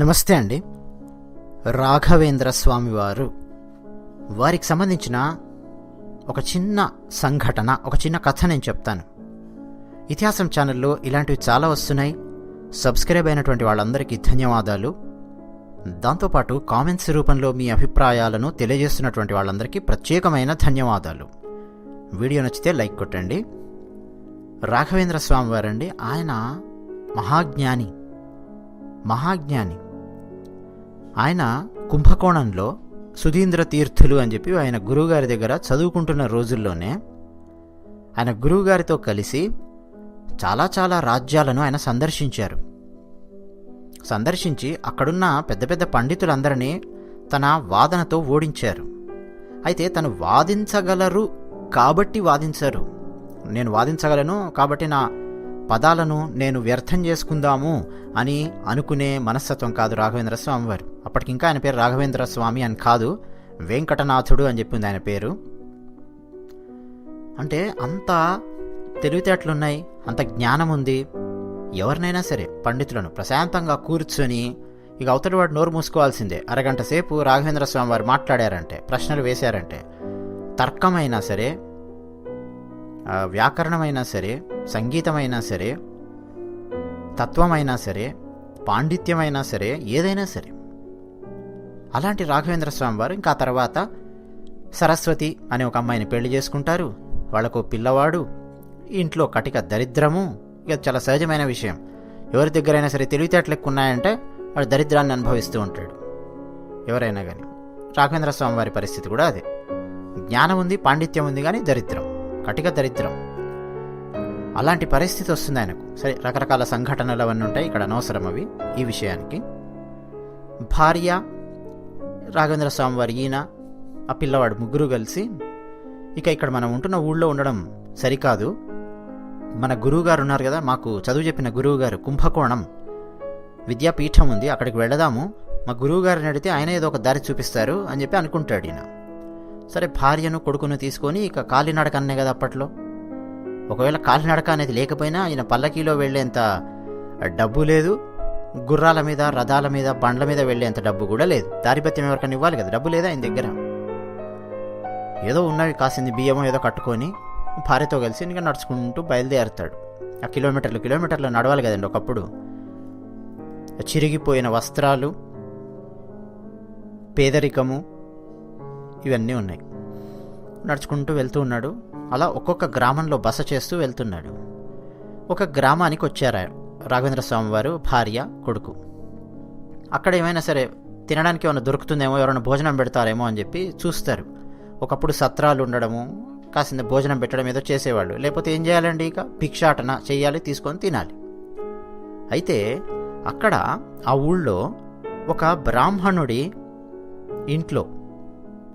నమస్తే అండి. రాఘవేంద్ర స్వామి వారు వారికి సంబంధించిన ఒక చిన్న సంఘటన ఒక చిన్న కథ నేను చెప్తాను. ఇతిహాసం ఛానల్లో ఇలాంటివి చాలా వస్తున్నాయి. సబ్స్క్రైబ్ అయినటువంటి వాళ్ళందరికీ ధన్యవాదాలు. దాంతోపాటు కామెంట్స్ రూపంలో మీ అభిప్రాయాలను తెలియజేస్తున్నటువంటి వాళ్ళందరికీ ప్రత్యేకమైన ధన్యవాదాలు. వీడియో నచ్చితే లైక్ కొట్టండి. రాఘవేంద్ర స్వామి వారండి ఆయన మహాజ్ఞాని. మహాజ్ఞాని. ఆయన కుంభకోణంలో సుధీంద్ర తీర్థులు అని చెప్పి ఆయన గురువుగారి దగ్గర చదువుకుంటున్న రోజుల్లోనే ఆయన గురువుగారితో కలిసి చాలా చాలా రాజ్యాలను ఆయన సందర్శించారు. సందర్శించి అక్కడున్న పెద్ద పెద్ద పండితులందరినీ తన వాదనతో ఓడించారు. అయితే తను వాదించగలరు కాబట్టి వాదించారు. నేను వాదించగలను కాబట్టి నా పదాలను నేను వ్యర్థం చేసుకుందాము అని అనుకునే మనస్తత్వం కాదు రాఘవేంద్ర స్వామి వారు. అప్పటికింకా ఆయన పేరు రాఘవేంద్ర స్వామి అని కాదు వెంకటనాథుడు అని చెప్పింది ఆయన పేరు. అంటే అంత తెలివితేటలున్నాయి అంత జ్ఞానం ఉంది ఎవరినైనా సరే పండితులను ప్రశాంతంగా కూర్చొని ఇక అవతలి వాడు నోరు మూసుకోవాల్సిందే. అరగంట సేపు రాఘవేంద్ర స్వామి వారు మాట్లాడారంటే ప్రశ్నలు వేశారంటే తర్కమైనా సరే వ్యాకరణమైనా సరే సంగీతమైనా సరే తత్వమైనా సరే పాండిత్యమైనా సరే ఏదైనా సరే. అలాంటి రాఘవేంద్ర స్వామి వారు ఇంకా తర్వాత సరస్వతి అనే ఒక అమ్మాయిని పెళ్ళి చేసుకుంటారు. వాళ్ళకు పిల్లవాడు ఇంట్లో కటిక దరిద్రము ఇక చాలా సహజమైన విషయం. ఎవరి దగ్గరైనా సరే తెలివితేటలు ఎక్కువ ఉన్నాయంటే వాడు దరిద్రాన్ని అనుభవిస్తూ ఉంటాడు. ఎవరైనా కానీ రాఘవేంద్ర స్వామి వారి పరిస్థితి కూడా అదే. జ్ఞానం ఉంది పాండిత్యం ఉంది కానీ దరిద్రం. కటిక దరిద్రం. అలాంటి పరిస్థితి వస్తుంది ఆయనకు. సరే రకరకాల సంఘటనలు అవన్నీ ఉంటాయి ఇక్కడ అనవసరం అవి ఈ విషయానికి. భార్య రాఘవేంద్ర స్వామి వారి ఈయన ఆ పిల్లవాడు ముగ్గురు కలిసి ఇక ఇక్కడ మనం ఉంటున్న ఊళ్ళో ఉండడం సరికాదు. మన గురువు గారు ఉన్నారు కదా మాకు చదువు చెప్పిన గురువు గారు కుంభకోణం. విద్యాపీఠం ఉంది అక్కడికి వెళదాము. మా గురువుగారిని అడిగితే ఆయన ఏదో ఒక దారి చూపిస్తారు అని చెప్పి అనుకుంటాడు ఈయన. సరే భార్యను కొడుకును తీసుకొని ఇక కాలినడక అన్నే కదా అప్పట్లో. ఒకవేళ కాలినడక అనేది లేకపోయినా ఈయన పల్లకీలో వెళ్ళేంత డబ్బు లేదు గుర్రాల మీద రథాల మీద బండ్ల మీద వెళ్ళేంత డబ్బు కూడా లేదు. దారిపత్యం ఎవరికైనా ఇవ్వాలి కదా డబ్బు లేదా ఆయన దగ్గర? ఏదో ఉన్నవి కాసింది బియ్యమో ఏదో కట్టుకొని భార్యతో కలిసి ఇంకా నడుచుకుంటూ బయలుదేరుతాడు. ఆ కిలోమీటర్లు కిలోమీటర్లు నడవాలి కదండి ఒకప్పుడు. చిరిగిపోయిన వస్త్రాలు పేదరికము ఇవన్నీ ఉన్నాయి. నడుచుకుంటూ వెళ్తూ ఉన్నాడు. అలా ఒక్కొక్క గ్రామంలో బస చేస్తూ వెళ్తున్నాడు. ఒక గ్రామానికి వచ్చారు రాఘవేంద్ర స్వామి వారు భార్య కొడుకు? అక్కడ ఏమైనా సరే తినడానికి ఏమైనా దొరుకుతుందేమో ఎవరైనా భోజనం పెడతారేమో అని చెప్పి చూస్తారు. ఒకప్పుడు సత్రాలు ఉండడము కాసింత భోజనం పెట్టడం ఏదో చేసేవాళ్ళు. లేకపోతే ఏం చేయాలండి ఇక? భిక్షాటన చేయాలి తీసుకొని తినాలి. అయితే అక్కడ ఆ ఊళ్ళో ఒక బ్రాహ్మణుడి ఇంట్లో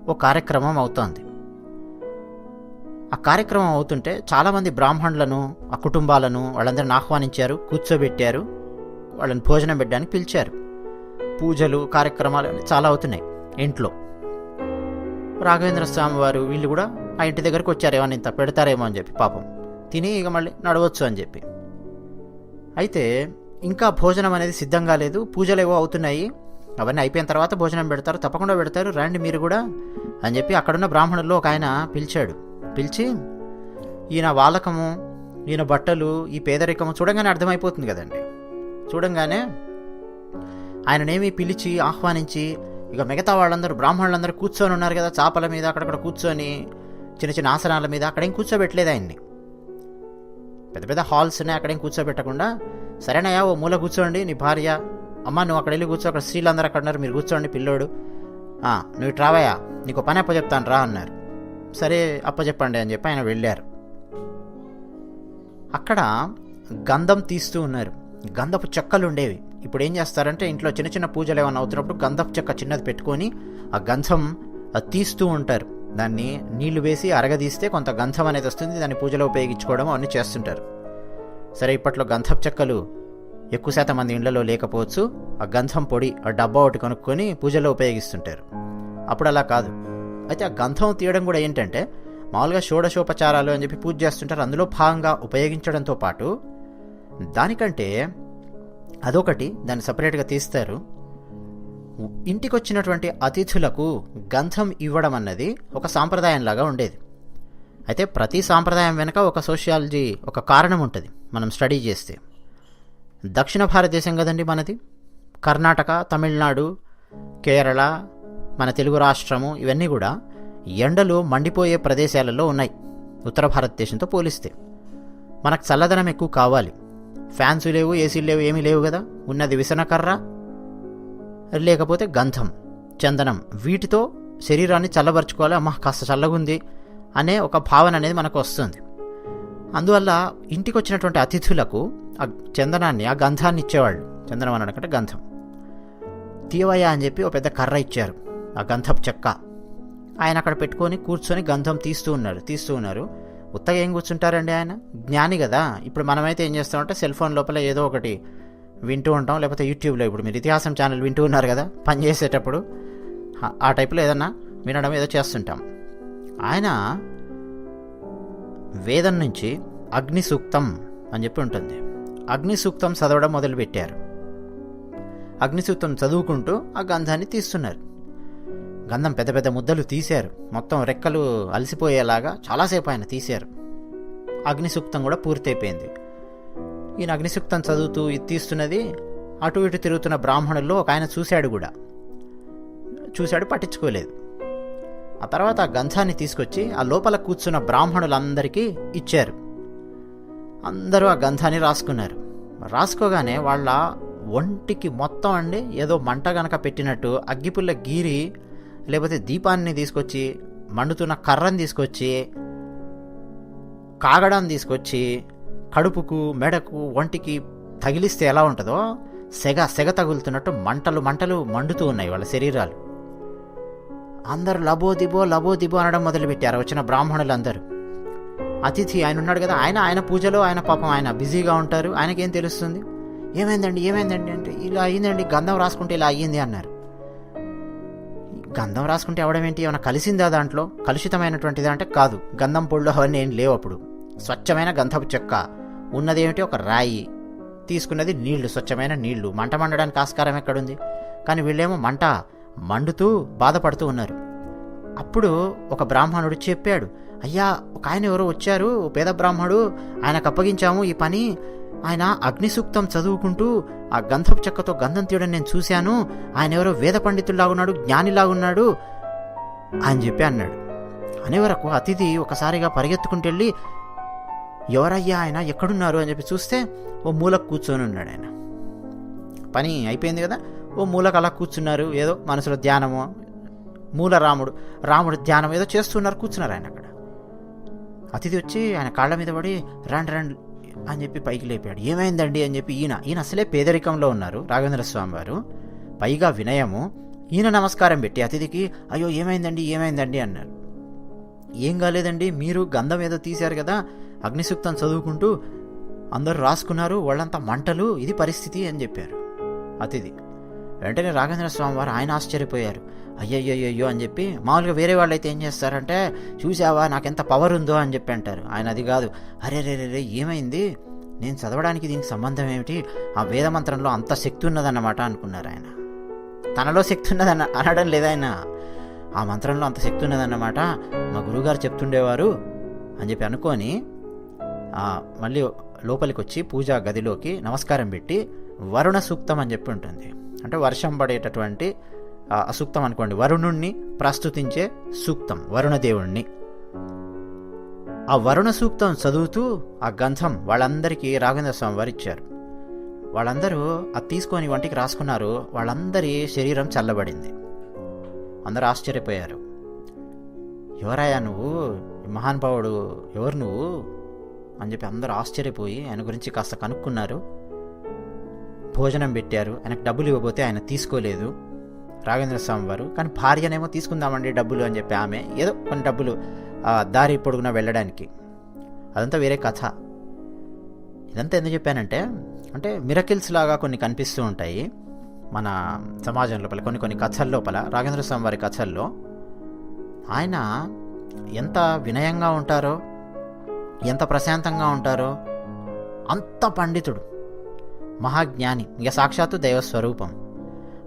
ఓ కార్యక్రమం అవుతోంది. ఆ కార్యక్రమం అవుతుంటే చాలామంది బ్రాహ్మణులను ఆ కుటుంబాలను వాళ్ళందరిని ఆహ్వానించారు కూర్చోబెట్టారు వాళ్ళని భోజనం పెట్టడానికి పిలిచారు. పూజలు కార్యక్రమాలు చాలా అవుతున్నాయి ఇంట్లో. రాఘవేంద్ర స్వామి వారు వీళ్ళు కూడా ఆ ఇంటి దగ్గరకు వచ్చారు ఏమన్నా ఇంత పెడతారేమో అని చెప్పి పాపం. తిని ఇక మళ్ళీ నడవచ్చు అని చెప్పి. అయితే ఇంకా భోజనం అనేది సిద్ధంగా లేదు పూజలు ఏవో అవుతున్నాయి. అవన్నీ అయిపోయిన తర్వాత భోజనం పెడతారు తప్పకుండా పెడతారు రండి మీరు కూడా అని చెప్పి అక్కడున్న బ్రాహ్మణుల్లో ఒక ఆయన పిలిచాడు. పిలిచి ఈయన వాలకము ఈయన బట్టలు ఈ పేదరికము చూడంగానే అర్థమైపోతుంది కదండి. చూడంగానే ఆయననేమి పిలిచి ఆహ్వానించి ఇక మిగతా వాళ్ళందరూ బ్రాహ్మణులందరూ కూర్చొని ఉన్నారు కదా చాపల మీద అక్కడక్కడ కూర్చొని చిన్న చిన్న ఆసనాల మీద అక్కడేం కూర్చోబెట్టలేదు ఆయన్ని. పెద్ద పెద్ద హాల్స్ ఉన్నాయి అక్కడేం కూర్చోబెట్టకుండా సరేనయ్యా ఓ మూల కూర్చోండి నీ భార్య అమ్మ నువ్వు అక్కడ వెళ్ళి కూర్చో అక్కడ స్త్రీలందరూ అక్కడ ఉన్నారు మీరు కూర్చోండి పిల్లోడు. నువ్వు ఇటు రావయ్యా నీకు పని అప్పచెప్తాను రా అన్నారు. సరే అప్పచెప్పండి అని చెప్పి ఆయన వెళ్ళారు. అక్కడ గంధం తీస్తూ ఉన్నారు. గంధపు చెక్కలు ఉండేవి. ఇప్పుడు ఏం చేస్తారంటే ఇంట్లో చిన్న చిన్న పూజలు ఏమైనా అవుతున్నప్పుడు గంధపు చెక్క చిన్నది పెట్టుకొని ఆ గంధం తీస్తూ ఉంటారు. దాన్ని నీళ్ళు వేసి అరగదీస్తే కొంత గంధం అనేది వస్తుంది దాన్ని పూజలో ఉపయోగించుకోవడం అవన్నీ చేస్తుంటారు. సరే ఇప్పట్లో గంధపు చెక్కలు ఎక్కువ శాతం మంది ఇళ్ళలో లేకపోవచ్చు ఆ గంధం పొడి ఆ డబ్బా ఒకటి కొనుక్కొని పూజలో ఉపయోగిస్తుంటారు. అప్పుడు అలా కాదు. అయితే ఆ గంధం తీయడం కూడా ఏంటంటే మామూలుగా షోడశోపచారాలు అని చెప్పి పూజ చేస్తుంటారు. అందులో భాగంగా ఉపయోగించడంతో పాటు దానికంటే అదొకటి దాన్ని సపరేట్గా తీస్తారు. ఇంటికి వచ్చినటువంటి అతిథులకు గంధం ఇవ్వడం అన్నది ఒక సాంప్రదాయంలాగా ఉండేది. అయితే ప్రతి సాంప్రదాయం వెనుక ఒక సోషియాలజీ ఒక కారణం ఉంటుంది మనం స్టడీ చేస్తే. దక్షిణ భారతదేశం కదండి మనది? కర్ణాటక తమిళనాడు కేరళ మన తెలుగు రాష్ట్రము ఇవన్నీ కూడా ఎండలు మండిపోయే ప్రదేశాలలో ఉన్నాయి. ఉత్తర భారతదేశంతో పోలిస్తే. మనకు చల్లదనం ఎక్కువ కావాలి. ఫ్యాన్స్ లేవు ఏసీలు లేవు ఏమీ లేవు కదా? ఉన్నది విసనకర్ర లేకపోతే గంధం చందనం. వీటితో శరీరాన్ని చల్లబరుచుకోవాలి. అమ్మ కాస్త చల్లగుంది అనే ఒక భావన అనేది మనకు వస్తుంది. అందువల్ల ఇంటికి వచ్చినటువంటి అతిథులకు ఆ చందనాన్ని ఆ గంధాన్ని ఇచ్చేవాళ్ళు. చందనం అనకంటే గంధం. తీవయ్యా అని చెప్పి ఒక పెద్ద కర్ర ఇచ్చారు. ఆ గంధపు చెక్క. ఆయన అక్కడ పెట్టుకొని కూర్చొని గంధం తీస్తూ ఉన్నారు తీస్తూ ఉన్నారు. ఉత్తగా ఏం కూర్చుంటారండి ఆయన? జ్ఞాని కదా. ఇప్పుడు మనమైతే ఏం చేస్తామంటే సెల్ ఫోన్ లోపల ఏదో ఒకటి వింటూ ఉంటాం లేకపోతే యూట్యూబ్లో ఇప్పుడు మీరు ఇతిహాసం ఛానల్ వింటూ ఉన్నారు కదా పని చేసేటప్పుడు. ఆ- ఆ టైప్లో ఏదన్నా వినడం ఏదో చేస్తుంటాం. ఆయన వేదం నుంచి అగ్ని సూక్తం అని చెప్పి ఉంటుంది. అగ్ని సూక్తం చదవడం మొదలుపెట్టారు. అగ్ని సూక్తం చదువుకుంటూ ఆ గంధాన్ని తీస్తున్నారు. గంధం పెద్ద పెద్ద ముద్దలు తీశారు. మొత్తం రెక్కలు అలసిపోయేలాగా చాలాసేపు ఆయన తీశారు. అగ్ని సూక్తం కూడా పూర్తయిపోయింది. ఈయన అగ్ని సూక్తం చదువుతూ ఇది తీస్తున్నది అటు ఇటు తిరుగుతున్న బ్రాహ్మణుల్లో ఒక ఆయన చూశాడు కూడా. చూశాడు పట్టించుకోలేదు. ఆ తర్వాత ఆ గంధాన్ని తీసుకొచ్చి ఆ లోపల కూర్చున్న బ్రాహ్మణులందరికీ ఇచ్చారు. అందరూ ఆ గంధాన్ని రాసుకున్నారు. రాసుకోగానే వాళ్ళ ఒంటికి మొత్తం అండి ఏదో మంట గనక పెట్టినట్టు అగ్గిపుల్ల గీరి లేకపోతే దీపాన్ని తీసుకొచ్చి మండుతున్న కర్రని తీసుకొచ్చి కాగడాన్ని తీసుకొచ్చి కడుపుకు మెడకు ఒంటికి తగిలిస్తే ఎలా ఉంటుందో సెగ సెగ తగులుతున్నట్టు మంటలు మంటలు మండుతూ ఉన్నాయి వాళ్ళ శరీరాలు. అందరూ లబో దిబో లబో దిబో అనడం మొదలుపెట్టారు. వచ్చిన బ్రాహ్మణులందరూ. అతిథి ఆయన ఉన్నాడు కదా ఆయన ఆయన పూజలో ఆయన పాపం ఆయన బిజీగా ఉంటారు. ఆయనకేం తెలుస్తుంది? ఏమైందండి ఏమైందండి అంటే ఇలా అయ్యిందండి గంధం రాసుకుంటే ఇలా అయ్యింది అన్నారు. గంధం రాసుకుంటే అవడం ఏంటి? ఏమైనా కలిసిందా దాంట్లో? కలుషితమైనటువంటిది అంటే కాదు. గంధం పొళ్ళు అవన్నీ ఏం లేవు అప్పుడు. స్వచ్ఛమైన గంధపు చెక్క. ఉన్నది ఏమిటి ఒక రాయి. తీసుకున్నది నీళ్ళు స్వచ్ఛమైన నీళ్ళు. మంట మండడానికి ఆస్కారం ఎక్కడుంది? కానీ వీళ్ళేమో మంట మండుతూ బాధపడుతూ ఉన్నారు. అప్పుడు ఒక బ్రాహ్మణుడు చెప్పాడు అయ్యా ఒక ఆయన ఎవరో వచ్చారు పేద బ్రాహ్మణుడు ఆయనకు అప్పగించాము ఈ పని. ఆయన అగ్ని సూక్తం చదువుకుంటూ ఆ గంధపు చెక్కతో గంధం తీయడం నేను చూశాను. ఆయన ఎవరో వేద పండితుల్లాగున్నాడు జ్ఞానిలాగున్నాడు అని చెప్పి అన్నాడు. అనే వరకు అతిథి ఒకసారిగా పరిగెత్తుకుంటెళ్ళి ఎవరయ్యా ఆయన? ఎక్కడున్నారు? అని చెప్పి చూస్తే ఓ మూలకు కూర్చొని ఉన్నాడు ఆయన. పని అయిపోయింది కదా. ఓ మూలకు అలా కూర్చున్నారు ఏదో మనసులో ధ్యానము. మూల రాముడు రాముడు ధ్యానం ఏదో చేస్తున్నారు కూర్చున్నారు ఆయన అక్కడ. అతిథి వచ్చి ఆయన కాళ్ళ మీద పడి రండి రండి అని చెప్పి పైకి లేపాడు. ఏమైందండి? అని చెప్పి ఈయన ఈయన అసలే పేదరికంలో ఉన్నారు రాఘవేంద్ర స్వామి వారు. పైగా వినయము. ఈయన నమస్కారం పెట్టి అతిథికి అయ్యో ఏమైందండి ఏమైందండి అన్నారు. ఏం కాలేదండి మీరు గంధం ఏదో తీశారు కదా అగ్నిసూక్తం చదువుకుంటూ అందరూ రాసుకున్నారు వాళ్ళంతా మంటలు ఇది పరిస్థితి అని చెప్పారు అతిథి. వెంటనే రాఘవేంద్ర స్వామి వారు ఆయన ఆశ్చర్యపోయారు. అయ్యయ్యో అని చెప్పి మామూలుగా వేరే వాళ్ళు అయితే ఏం చేస్తారంటే చూసావా నాకెంత పవర్ ఉందో అని చెప్పి అంటారు. ఆయన అది కాదు. అరే రే రే ఏమైంది? నేను చదవడానికి దీనికి సంబంధం ఏమిటి? ఆ వేదమంత్రంలో అంత శక్తి ఉన్నదన్నమాట అనుకున్నారు ఆయన. తనలో శక్తి ఉన్నదన్న అనడం లేదైనా ఆ మంత్రంలో అంత శక్తి ఉన్నదన్నమాట? మా గురువుగారు చెప్తుండేవారు అని చెప్పి అనుకొని మళ్ళీ లోపలికి వచ్చి పూజా గదిలోకి నమస్కారం పెట్టి వరుణ సూక్తం అని చెప్పి ఉంటుంది. అంటే వర్షం పడేటటువంటి సూక్తం అసూక్తం అనుకోండి. వరుణుణ్ణి ప్రస్తుతించే సూక్తం వరుణదేవుణ్ణి. ఆ వరుణ సూక్తం చదువుతూ ఆ గంధం వాళ్ళందరికీ రాఘవేంద్ర స్వామి వారు ఇచ్చారు. వాళ్ళందరూ అది తీసుకొని వంటికి రాసుకున్నారు. వాళ్ళందరి శరీరం చల్లబడింది. అందరూ ఆశ్చర్యపోయారు. ఎవరాయా నువ్వు? ఈ మహానుభావుడు ఎవరు నువ్వు? అని చెప్పి అందరూ ఆశ్చర్యపోయి ఆయన గురించి కాస్త కనుక్కున్నారు. భోజనం పెట్టారు. ఆయనకు డబ్బులు ఇవ్వబోతే ఆయన తీసుకోలేదు. రాఘవేంద్ర స్వామి వారు కానీ భార్యనేమో తీసుకుందామండి డబ్బులు అని చెప్పి ఆమె ఏదో కొన్ని డబ్బులు దారి పొడుగున వెళ్ళడానికి. అదంతా వేరే కథ. ఇదంతా ఎందుకు చెప్పానంటే అంటే మిరకిల్స్ లాగా కొన్ని కనిపిస్తూ ఉంటాయి మన సమాజం లోపల కొన్ని కొన్ని కథల లోపల రాఘేంద్ర స్వామి వారి కథల్లో. ఆయన ఎంత వినయంగా ఉంటారో ఎంత ప్రశాంతంగా ఉంటారో అంత పండితుడు. మహాజ్ఞాని. ఇక సాక్షాత్తు దైవస్వరూపం.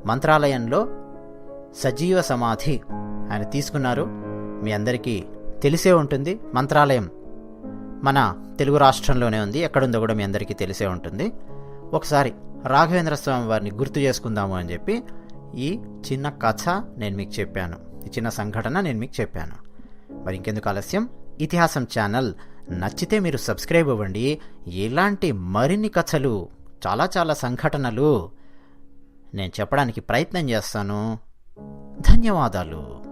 మంత్రాలయంలో సజీవ సమాధి ఆయన తీసుకున్నారు. మీ అందరికీ తెలిసే ఉంటుంది. మంత్రాలయం మన తెలుగు రాష్ట్రంలోనే ఉంది. ఎక్కడుందో కూడా మీ అందరికీ తెలిసే ఉంటుంది. ఒకసారి రాఘవేంద్ర స్వామి వారిని గుర్తు చేసుకుందాము అని చెప్పి ఈ చిన్న కథ నేను మీకు చెప్పాను. ఈ చిన్న సంఘటన నేను మీకు చెప్పాను. మరి ఇంకెందుకు ఆలస్యం? ఇతిహాసం ఛానల్ నచ్చితే మీరు సబ్స్క్రైబ్ అవ్వండి. ఇలాంటి మరిన్ని కథలు చాలా చాలా సంఘటనలు. నేను చెప్పడానికి ప్రయత్నం చేస్తాను. ధన్యవాదాలు.